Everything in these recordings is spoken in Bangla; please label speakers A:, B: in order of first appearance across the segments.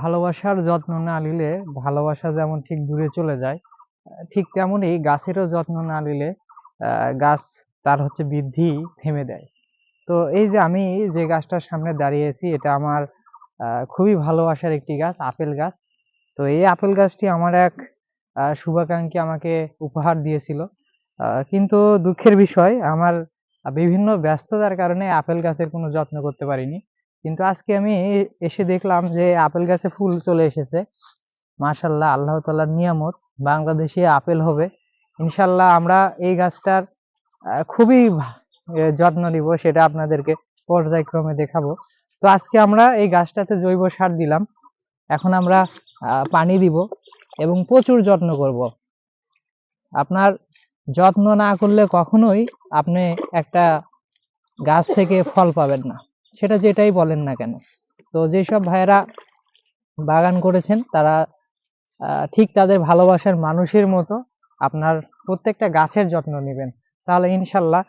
A: ভালোবাসার যত্ন না নিলে ভালোবাসা যেমন ঠিক দূরে চলে যায়, ঠিক তেমনই গাছেরও যত্ন না নিলে গাছ তার হচ্ছে বৃদ্ধি থেমে দেয়। তো এই যে আমি যে গাছটার সামনে দাঁড়িয়েছি, এটা আমার খুবই ভালোবাসার একটি গাছ, আপেল গাছ। তো এই আপেল গাছটি আমার এক শুভাকাঙ্ক্ষী আমাকে উপহার দিয়েছিল। কিন্তু দুঃখের বিষয়, আমার বিভিন্ন ব্যস্ততার কারণে আপেল গাছের কোনো যত্ন করতে পারিনি। কিন্তু আজকে আমি এসে দেখলাম যে আপেল গাছে ফুল চলে এসেছে। মাশাল্লাহ আল্লাহ তাআলার নিয়ামত, বাংলাদেশে আপেল হবে। ইনশাল্লাহ আমরা এই গাছটার খুবই যত্ন নিব, সেটা আপনাদেরকে পর্যায়ক্রমে দেখাবো। তো আজকে আমরা এই গাছটাতে জৈব সার দিলাম। এখন আমরা পানি দিব এবং প্রচুর যত্ন করব। আপনার যত্ন না করলে কখনোই আপনি একটা গাছ থেকে ফল পাবেন না। সেটা যেটাই বলেন না কেন। তো যেসব ভাইয়েরা বাগান করেছেন, তারা ঠিক তাদের ভালোবাসার মানুষের মতো আপনার প্রত্যেকটা গাছের যত্ন নেবেন। তাহলে ইনশাল্লাহ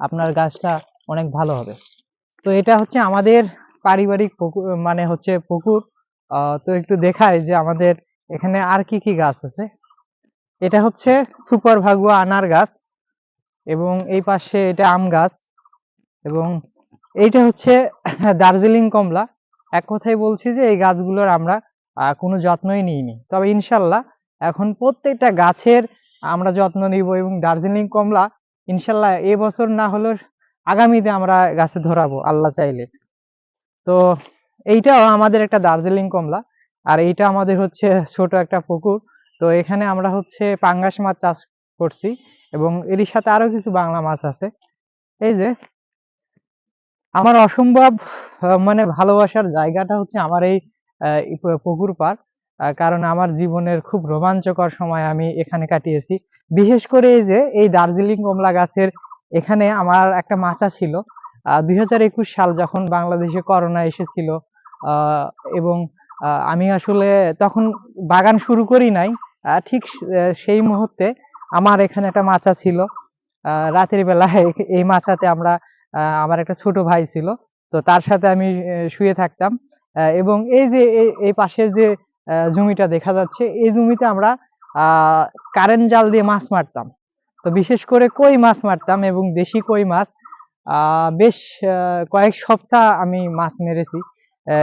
A: আপনার গাছটা অনেক ভালো হবে। তো এটা হচ্ছে আমাদের পারিবারিক পুকুর মানে হচ্ছে পুকুর। তো একটু দেখাই যে আমাদের এখানে আর কি কি গাছ আছে। এটা হচ্ছে সুপার ভাগুয়া আনার গাছ এবং এই পাশে এটা আম গাছ এবং এইটা হচ্ছে দার্জিলিং কমলা। এক কথায় বলছি যে এই গাছগুলোর আমরা কোনো যত্নই নিইনি। তবে ইনশাল্লাহ এখন প্রত্যেকটা গাছের আমরা যত্ন নিব এবং দার্জিলিং কমলা ইনশাল্লাহ এ বছর না হলেও আগামীতে আমরা গাছে ধরাবো, আল্লাহ চাইলে। তো এইটাও আমাদের একটা দার্জিলিং কমলা আর এইটা আমাদের হচ্ছে ছোট একটা পুকুর। তো এখানে আমরা হচ্ছে পাঙ্গাস মাছ চাষ করছি এবং এরই সাথে আরও কিছু বাংলা মাছ আছে। এই যে আমার অসম্ভব মানে ভালোবাসার জায়গাটা হচ্ছে আমার এই পুকুর পাড়। কারণ আমার জীবনের খুব রোমাঞ্চকর সময় আমি এখানে কাটিয়েছি। বিশেষ করে এই যে, এই দার্জিলিং কমলা গাছের এখানে আমার একটা মাচা ছিল। দুই হাজার একুশ সাল যখন বাংলাদেশে করোনা এসেছিল এবং আমি আসলে তখন বাগান শুরু করি নাই। ঠিক সেই মুহূর্তে আমার এখানে একটা মাচা ছিল। রাতের বেলায় এই মাচাতে আমরা আমার একটা ছোট ভাই ছিল। তো তার সাথে আমি শুয়ে থাকতাম। এবং এই যে, এই- পাশের যে জমিটা দেখা যাচ্ছে, এই জমিতে আমরা কারেন্ট জাল দিয়ে মাছ মারতাম। তো বিশেষ করে কই মাছ মারতাম এবং দেশি কই মাছ বেশ কয়েক সপ্তাহ আমি মাছ মেরেছি।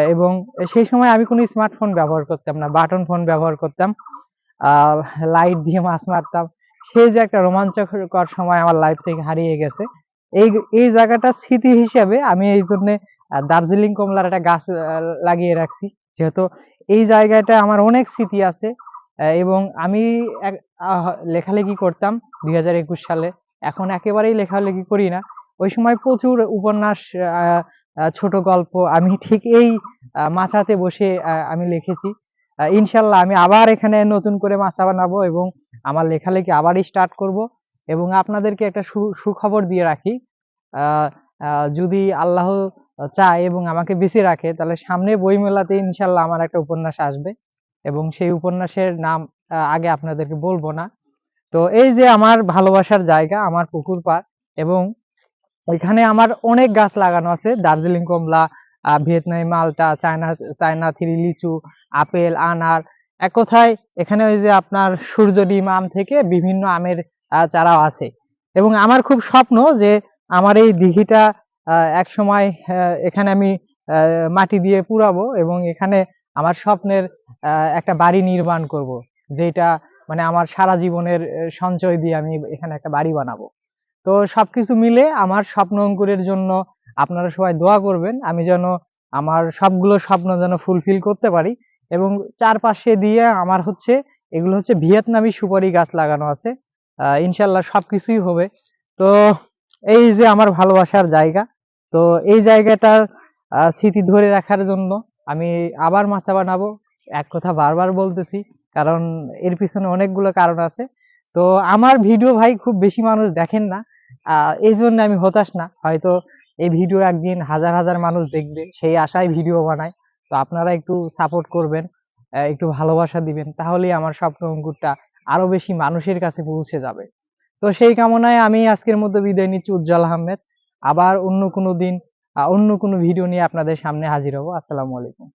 A: এবং সেই সময় আমি কোনো স্মার্টফোন ব্যবহার করতাম না, বাটন ফোন ব্যবহার করতাম। লাইট দিয়ে মাছ মারতাম। সেই যে একটা রোমাঞ্চকর সময় আমার লাইফ থেকে হারিয়ে গেছে। এই এই জায়গাটা স্মৃতি হিসাবে আমি এই জন্য দার্জিলিং কমলার একটা গাছ লাগিয়ে রাখছি। যেহেতু এই জায়গাটা আমার অনেক স্মৃতি আছে এবং আমি লেখালেখি করতাম দুই হাজার একুশ সালে। এখন একেবারেই লেখালেখি করি না। ওই সময় প্রচুর উপন্যাস ছোট গল্প আমি ঠিক এই মাচাতে বসে আমি লিখেছি। ইনশাল্লাহ আমি আবার এখানে নতুন করে মাচা বানাবো এবং আমার লেখালেখি আবারই স্টার্ট করব। এবং আপনাদেরকে একটা সুখবর দিয়ে রাখি। যদি আল্লাহ চায় এবং আমাকে বেঁচে রাখে, তাহলে সামনে বইমেলাতে ইনশাল্লাহ আমার একটা উপন্যাস আসবে এবং সেই উপন্যাসের নাম আগে আপনাদেরকে বলব না। তো এই যে আমার ভালোবাসার জায়গা, আমার পুকুর পাড় এবং এখানে আমার অনেক গাছ লাগানো আছে। দার্জিলিং কমলা ভিয়েতনামি মালটা, চায়না চায়না থ্রি লিচু, আপেল, আনার। এক কথায় এখানে ওই যে আপনার সূর্য ডিম আম থেকে বিভিন্ন আমের চারাও আছে। এবং আমার খুব স্বপ্ন যে আমার এই দিঘিটা এক সময় এখানে আমি মাটি দিয়ে পুরাবো এবং এখানে আমার স্বপ্নের একটা বাড়ি নির্মাণ করব যেটা মানে আমার সারা জীবনের সঞ্চয় দিয়ে আমি এখানে একটা বাড়ি বানাবো। তো সবকিছু মিলে আমার স্বপ্ন অঙ্কুরের জন্য আপনারা সবাই দোয়া করবেন, আমি যেন আমার সবগুলো স্বপ্ন যেন ফুলফিল করতে পারি এবং চারপাশে দিয়ে আমার হচ্ছে, এগুলো হচ্ছে ভিয়েতনামি সুপারি গাছ লাগানো আছে। ইনশাল্লাহ সবকিছুই হবে। তো এই যে আমার ভালোবাসার জায়গা, তো এই জায়গাটার স্মৃতি ধরে রাখার জন্য আমি আবার মাচা বানাবো। এক কথা বারবার বলতেছি, কারণ এর পিছনে অনেকগুলো কারণ আছে। তো আমার ভিডিও ভাই খুব বেশি মানুষ দেখেন না এই জন্য আমি হতাশ না। হয়তো এই ভিডিও একদিন হাজার হাজার মানুষ দেখবে, সেই আশায় ভিডিও বানাই তো আপনারা একটু সাপোর্ট করবেন একটু ভালোবাসা দিবেন, তাহলেই আমার স্বপ্ন অঙ্কুরটা আরও বেশি মানুষের কাছে পৌঁছে যাবে। তো সেই কামনায় আমি আজকের মধ্যে বিদায় নিচ্ছি উজ্জ্বল আহমেদ। আবার অন্য কোনো দিন অন্য কোনো ভিডিও নিয়ে আপনাদের সামনে হাজির হব। আসসালামু আলাইকুম।